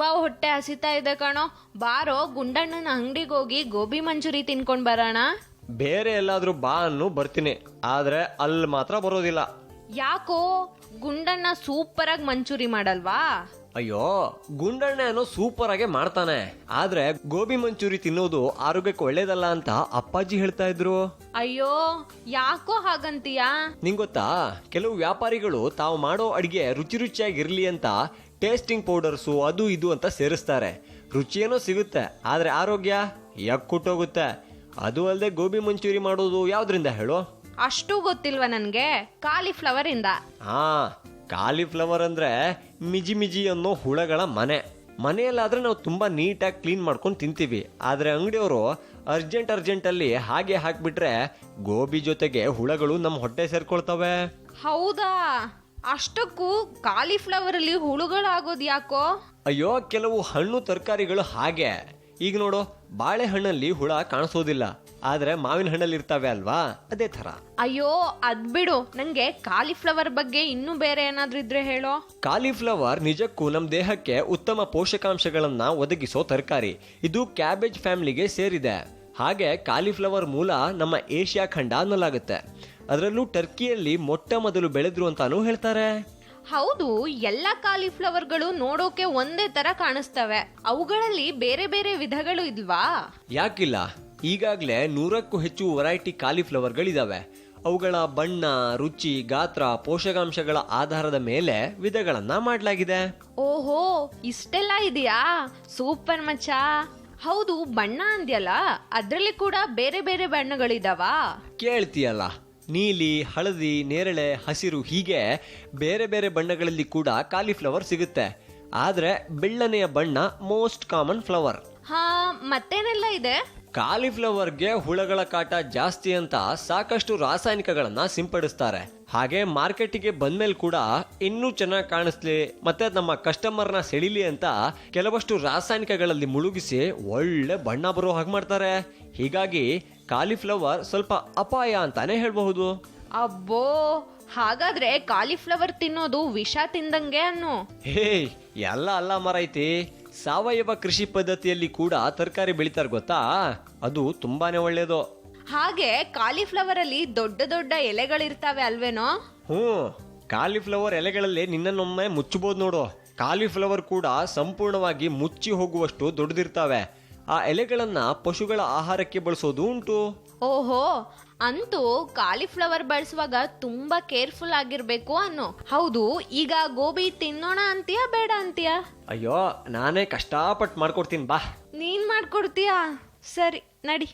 ತುಂಬಾ ಹೊಟ್ಟೆ ಹಸಿತಾ ಇದೆ ಕಣೋ. ಬಾರೋ ಗುಂಡಣ್ಣನ ಅಂಗಡಿಗೆ ಹೋಗಿ ಗೋಬಿ ಮಂಚೂರಿ ತಿನ್ಕೊಂಡ್ ಬರೋಣ. ಬೇರೆ ಎಲ್ಲಾದ್ರೂ ಬಾ ಅನ್ನು ಬರ್ತೀನಿ. ಆದ್ರೆ ಅಲ್ಲಿ ಮಾತ್ರ ಬರೋದಿಲ್ಲ. ಯಾಕೋ? ಗುಂಡಣ್ಣ ಸೂಪರ್ ಆಗಿ ಮಂಚೂರಿ ಮಾಡಲ್ವಾ? ಅಯ್ಯೋ ಗುಂಡಣ್ಣ ಸೂಪರ್ ಆಗಿ ಮಾಡ್ತಾನೆ. ಆದ್ರೆ ಗೋಬಿ ಮಂಚೂರಿ ತಿನ್ನೋದು ಆರೋಗ್ಯಕ್ಕೆ ಒಳ್ಳೇದಲ್ಲ ಅಂತ ಅಪ್ಪಾಜಿ ಹೇಳ್ತಾ ಇದ್ರು. ಅಯ್ಯೋ ಯಾಕೋ ಹಾಗಂತೀಯಾ? ನಿಂಗೊತ್ತಾ? ಕೆಲವು ವ್ಯಾಪಾರಿಗಳು ತಾವು ಮಾಡೋ ಅಡಿಗೆ ರುಚಿ ರುಚಿಯಾಗಿರ್ಲಿ ಅಂತ ಟೇಸ್ಟಿಂಗ್ ಪೌಡರ್ಸು ಅದು ಇದು ಅಂತ ಸೇರಿಸ್ತಾರೆ. ರುಚಿಯೇನೋ ಸಿಗುತ್ತೆ ಆದರೆ ಆರೋಗ್ಯ ಯಕ್ಕುಟ್ಟೋಗುತ್ತೆ ಅದು ಅಲ್ಲದೆ ಗೋಬಿ ಮಂಚೂರಿ ಮಾಡೋದು ಯಾವ್ದ್ರಿಂದ ಹೇಳು? ಅಷ್ಟು ಗೊತ್ತಿಲ್ವಾ ನನಗೆ ಕಾಲಿಫ್ಲವರ್ ಇಂದ ಹಾ ಕಾಲಿಫ್ಲವರ್ ಅಂದ್ರೆ ಮಿಜಿ ಮಿಜಿ ಅನ್ನೋ ಹುಳಗಳ ಮನೆ. ಮನೆಯಲ್ಲಾದ್ರೆ ನಾವು ತುಂಬಾ ನೀಟಾಗಿ ಕ್ಲೀನ್ ಮಾಡ್ಕೊಂಡು ತಿಂತೀವಿ. ಆದರೆ ಅಂಗಡಿಯವರು ಅರ್ಜೆಂಟ್ ಅರ್ಜೆಂಟ್ ಅಲ್ಲಿ ಹಾಗೆ ಹಾಕ್ಬಿಟ್ರೆ ಗೋಬಿ ಜೊತೆಗೆ ಹುಳಗಳು ನಮ್ಮ ಹೊಟ್ಟೆ ಸೇರ್ಕೊಳ್ತವೆ. ಹೌದಾ? ಅಷ್ಟಕ್ಕೂ ಕಾಲಿಫ್ಲವರ್ ಅಲ್ಲಿ ಹುಳುಗಳಾಗೋದು ಯಾಕೋ? ಅಯ್ಯೋ ಕೆಲವು ಹಣ್ಣು ತರಕಾರಿಗಳು ಹಾಗೆ. ಈಗ ನೋಡು ಬಾಳೆಹಣ್ಣಲ್ಲಿ ಹುಳ ಕಾಣಿಸೋದಿಲ್ಲ. ಆದ್ರೆ ಮಾವಿನ ಹಣ್ಣಲ್ಲಿ ಇರ್ತಾವೆ ಅಲ್ವಾ? ಅದೇ ತರ ಅಯ್ಯೋ ಅದ್ ಬಿಡು. ನಂಗೆ ಕಾಲಿಫ್ಲವರ್ ಬಗ್ಗೆ ಇನ್ನೂ ಬೇರೆ ಏನಾದ್ರೂ ಇದ್ರೆ ಹೇಳೋ? ಕಾಲಿಫ್ಲವರ್ ನಿಜಕ್ಕೂ ನಮ್ಮ ದೇಹಕ್ಕೆ ಉತ್ತಮ ಪೋಷಕಾಂಶಗಳನ್ನ ಒದಗಿಸೋ ತರಕಾರಿ. ಇದು ಕ್ಯಾಬೇಜ್ ಫ್ಯಾಮಿಲಿಗೆ ಸೇರಿದೆ. ಹಾಗೆ ಕಾಲಿಫ್ಲವರ್ ಮೂಲ ನಮ್ಮ ಏಷ್ಯಾ ಖಂಡ ಅನ್ನಲಾಗುತ್ತೆ. ಅದರಲ್ಲೂ ಟರ್ಕಿಯಲ್ಲಿ ಮೊಟ್ಟ ಮೊದಲು ಬೆಳೆದ್ರು ಅಂತಾನೂ ಹೇಳ್ತಾರೆ. ಹೌದು ಎಲ್ಲ ಕಾಲಿಫ್ಲವರ್ಗಳು ನೋಡೋಕೆ ಒಂದೇ ತರ ಕಾಣಿಸ್ತವೆ. ಅವುಗಳಲ್ಲಿ ಬೇರೆ ಬೇರೆ ವಿಧಗಳು ಇಲ್ವಾ? ಯಾಕಿಲ್ಲ ಈಗಾಗಲೇ ನೂರಕ್ಕೂ ಹೆಚ್ಚು ವೆರೈಟಿ ಕಾಲಿಫ್ಲವರ್ಗಳಿದಾವೆ ಅವುಗಳ ಬಣ್ಣ ರುಚಿ ಗಾತ್ರ ಪೋಷಕಾಂಶಗಳ ಆಧಾರದ ಮೇಲೆ ವಿಧಗಳನ್ನ ಮಾಡಲಾಗಿದೆ. ಓಹೋ ಇಷ್ಟೆಲ್ಲ ಇದೆಯಾ? ಸೂಪರ್ ಮಚ್ಚ. ಹೌದು ಬಣ್ಣ ಅಂದ್ಯಲ್ಲ ಅದರಲ್ಲಿ ಕೂಡ ಬೇರೆ ಬೇರೆ ಬಣ್ಣಗಳಿದಾವಾ? ಕೇಳ್ತೀಯಲ್ಲ ನೀಲಿ ಹಳದಿ ನೇರಳೆ ಹಸಿರು ಹೀಗೆ ಬೇರೆ ಬೇರೆ ಬಣ್ಣಗಳಲ್ಲಿ ಕೂಡ ಕಾಲಿಫ್ಲವರ್ ಸಿಗುತ್ತೆ. ಆದ್ರೆ ಬೆಳ್ಳನೆಯ ಬಣ್ಣ ಮೋಸ್ಟ್ ಕಾಮನ್ ಫ್ಲವರ್ ಹಾ ಮತ್ತೇನೆಲ್ಲ ಇದೆ? ಕಾಲಿಫ್ಲವರ್ಗೆ ಹುಳಗಳ ಕಾಟ ಜಾಸ್ತಿ ಅಂತ ಸಾಕಷ್ಟು ರಾಸಾಯನಿಕಗಳನ್ನ ಸಿಂಪಡಿಸ್ತಾರೆ. ಹಾಗೆ ಮಾರ್ಕೆಟಿಗೆ ಬಂದ್ಮೇಲೆ ಕೂಡ ಇನ್ನೂ ಚೆನ್ನಾಗಿ ಕಾಣಿಸ್ಲಿ ಮತ್ತೆ ನಮ್ಮ ಕಸ್ಟಮರ್ನ ಸೆಳಿಲಿ ಅಂತ ಕೆಲವಷ್ಟು ರಾಸಾಯನಿಕಗಳಲ್ಲಿ ಮುಳುಗಿಸಿ ಒಳ್ಳೆ ಬಣ್ಣ ಬರೋ ಹಾಗೆ ಮಾಡ್ತಾರೆ. ಹೀಗಾಗಿ ಕಾಲಿಫ್ಲವರ್ ಸ್ವಲ್ಪ ಅಪಾಯ ಅಂತಾನೆ ಹೇಳಬಹುದು. ಅಬ್ಬೋ ಹಾಗಾದ್ರೆ ಕಾಲಿಫ್ಲವರ್ ತಿನ್ನೋದು ವಿಷ ತಿಂದಂಗೆ ಅನ್ನು? ಹೇ ಎಲ್ಲ ಅಲ್ಲ ಮರೈತಿ. ಸಾವಯವ ಕೃಷಿ ಪದ್ಧತಿಯಲ್ಲಿ ಕೂಡ ತರಕಾರಿ ಬೆಳಿತಾರೆ ಗೊತ್ತಾ? ಅದು ತುಂಬಾನೇ ಒಳ್ಳೇದು. ಹಾಗೆ ಕಾಲಿಫ್ಲವರ್ ಅಲ್ಲಿ ದೊಡ್ಡ ದೊಡ್ಡ ಎಲೆಗಳಿರ್ತಾವೆ ಅಲ್ವೇನೋ? ಹ್ಞೂ ಕಾಲಿಫ್ಲವರ್ ಎಲೆಗಳಲ್ಲಿ ನಿನ್ನನ್ನೊಮ್ಮೆ ಮುಚ್ಚಬಹುದು ನೋಡು. ಕಾಲಿಫ್ಲವರ್ ಕೂಡ ಸಂಪೂರ್ಣವಾಗಿ ಮುಚ್ಚಿ ಹೋಗುವಷ್ಟು ದೊಡ್ಡದಿರ್ತಾವೆ. ಆ ಎಲೆಗಳನ್ನ ಪಶುಗಳ ಆಹಾರಕ್ಕೆ ಬಳಸೋದು ಉಂಟು. ಓಹೋ ಅಂತೂ ಕಾಲಿಫ್ಲವರ್ ಬಳಸುವಾಗ ತುಂಬಾ ಕೇರ್ಫುಲ್ ಆಗಿರ್ಬೇಕು ಅನ್ನೋ. ಹೌದು ಈಗ ಗೋಬಿ ತಿನ್ನೋಣ ಅಂತೀಯಾ ಬೇಡ ಅಂತೀಯಾ? ಅಯ್ಯೋ ನಾನೇ ಕಷ್ಟಪಟ್ಟು ಮಾಡ್ಕೊಡ್ತೀನಿ ಬಾ. ನೀನ್ ಮಾಡ್ಕೊಡ್ತೀಯಾ? ಸರಿ ನಡಿ.